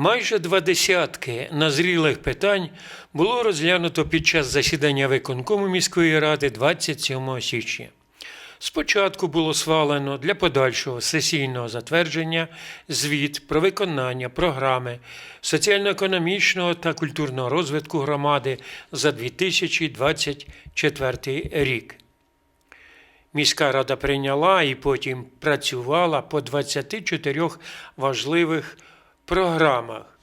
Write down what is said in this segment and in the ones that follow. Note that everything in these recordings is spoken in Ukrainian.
Майже два десятки назрілих питань було розглянуто під час засідання виконкому міської ради 27 січня. Спочатку було свалено для подальшого сесійного затвердження звіт про виконання програми соціально-економічного та культурного розвитку громади за 2024 рік. Міська рада прийняла і потім працювала по 24 важливих програмах,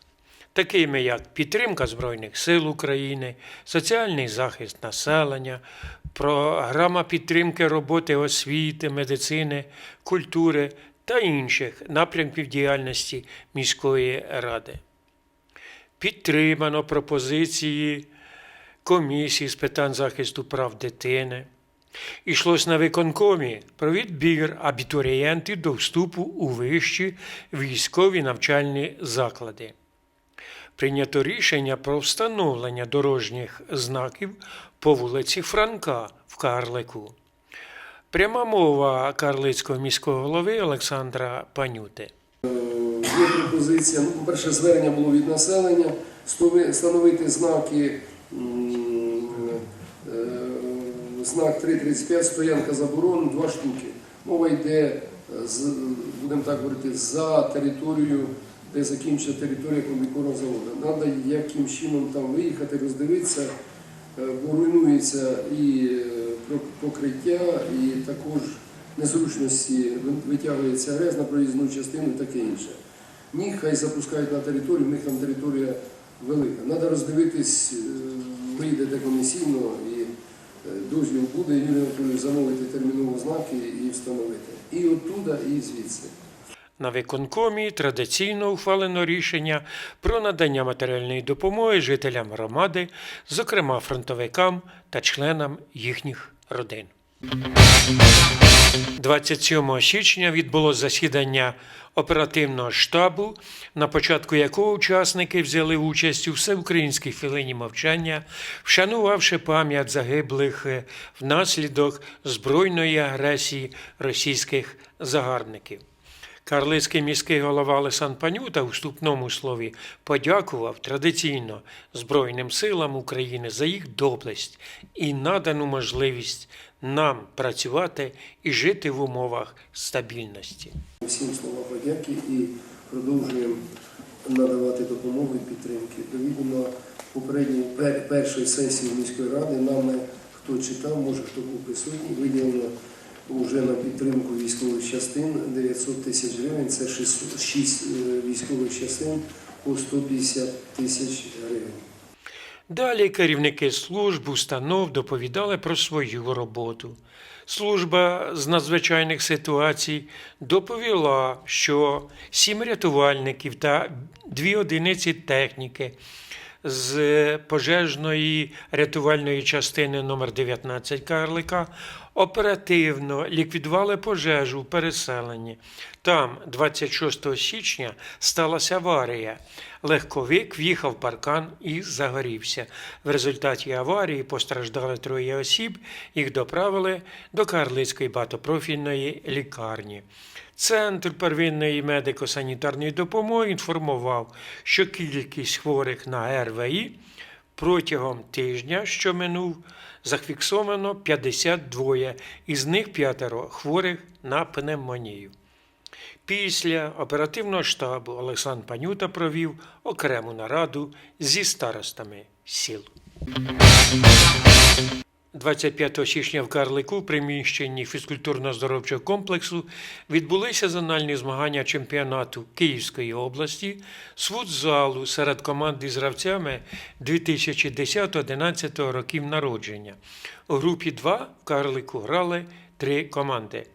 такими як підтримка Збройних сил України, соціальний захист населення, програма підтримки роботи освіти, медицини, культури та інших напрямків діяльності міської ради. Підтримано пропозиції комісії з питань захисту прав дитини. Ішлось на виконкомі про відбір абітурієнтів до вступу у вищі військові навчальні заклади. Прийнято рішення про встановлення дорожніх знаків по вулиці Франка в Карлику. Пряма мова Карлицького міського голови Олександра Панюти. Є пропозиція, ну, по-перше, звернення було від населення, встановити знаки, е, знак 335, стоянка заборон, два штуки. Мова йде, е, будемо так говорити, за територію, де закінчиться територія комбікорного заводу. Треба яким чином там виїхати, роздивитися, е, бо руйнується і е, покриття, і також незручності витягується грязь на проїзну частину і таке інше. Ні, хай запускають на територію, в них там територія велика. Треба роздивитись, е, вийдете комісійно і дозвіл буде, Юрій Анатолійович замовити терміново знаки і встановити. І оттуда, і звідси. На виконкомі традиційно ухвалено рішення про надання матеріальної допомоги жителям громади, зокрема фронтовикам та членам їхніх родин. 27 січня відбулося засідання оперативного штабу, на початку якого учасники взяли участь у всеукраїнській хвилині мовчання, вшанувавши пам'ять загиблих е, внаслідок збройної агресії російських загарбників. Карлицький міський голова Олександр Панюта у вступному слові подякував традиційно Збройним силам України за їх доблесть і надану можливість нам працювати і жити в умовах стабільності. Всім слова подяки і продовжуємо надавати допомогу і підтримки. Довідомо попередньої пер- першої сесії міської ради нами, хто читав, може хто був присутній, виділено вже на підтримку військових частин 900 тисяч гривень. Це 6, 6 військових частин по 150 тисяч гривень. Далі керівники служб, установ доповідали про свою роботу. Служба з надзвичайних ситуацій доповіла, що сім рятувальників та дві одиниці техніки з пожежної рятувальної частини номер 19 Карлика оперативно ліквідували пожежу в переселенні. Там 26 січня сталася аварія. Легковик в'їхав в паркан і загорівся. В результаті аварії постраждали троє осіб. Їх доправили до Карлицької багатопрофільної лікарні. Центр первинної медико-санітарної допомоги інформував, що кількість хворих на РВІ протягом тижня, що минув, зафіксовано 52, із них п'ятеро хворих на пневмонію. Після оперативного штабу Олександр Панюта провів окрему нараду зі старостами сіл. 25 січня в Карлику приміщенні фізкультурно-здоровчого комплексу відбулися зональні змагання чемпіонату Київської області з футзалу серед команд із гравцями 2010-2011 років народження. У групі 2 в Карлику грали три команди.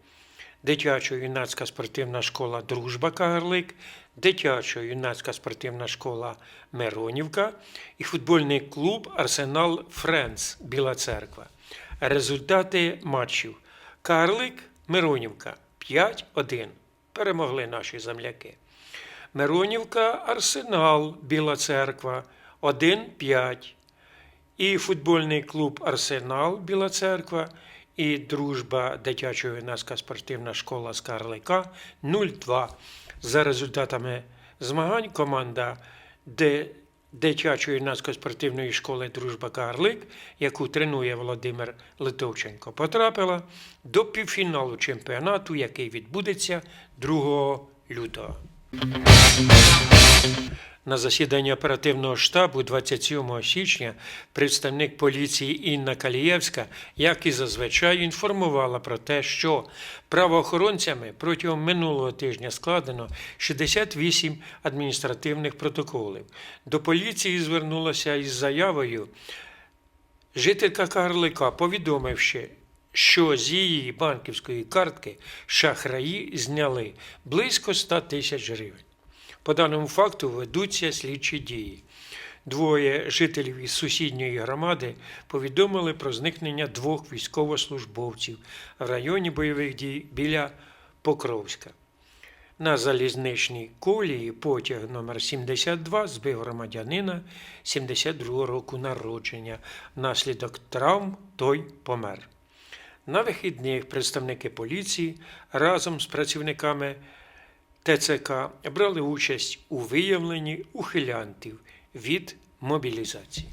Дитячо-юнацька спортивна школа Дружба Кагарлик, дитячо-юнацька спортивна школа Миронівка і футбольний клуб Арсенал Френц Біла Церква. Результати матчів. Карлик Миронівка 5-1. Перемогли наші земляки. Миронівка Арсенал Біла Церква 1-5. І футбольний клуб Арсенал Біла Церква і дружба дитячо-юнацька спортивна школа з Карлика 0-2. За результатами змагань команда дитячої юнацько-спортивної школи Дружба Карлик, яку тренує Володимир Литовченко, потрапила до півфіналу чемпіонату, який відбудеться 2 лютого. На засіданні оперативного штабу 27 січня представник поліції Інна Калієвська, як і зазвичай, інформувала про те, що правоохоронцями протягом минулого тижня складено 68 адміністративних протоколів. До поліції звернулася із заявою жителька Карлика, повідомивши, що з її банківської картки шахраї зняли близько 100 тисяч гривень. По даному факту ведуться слідчі дії. Двоє жителів із сусідньої громади повідомили про зникнення двох військовослужбовців в районі бойових дій біля Покровська. На залізничній колії потяг номер 72 збив громадянина 72 року народження. Внаслідок травм той помер. На вихідних представники поліції разом з працівниками ТЦК брали участь у виявленні ухилянтів від мобілізації.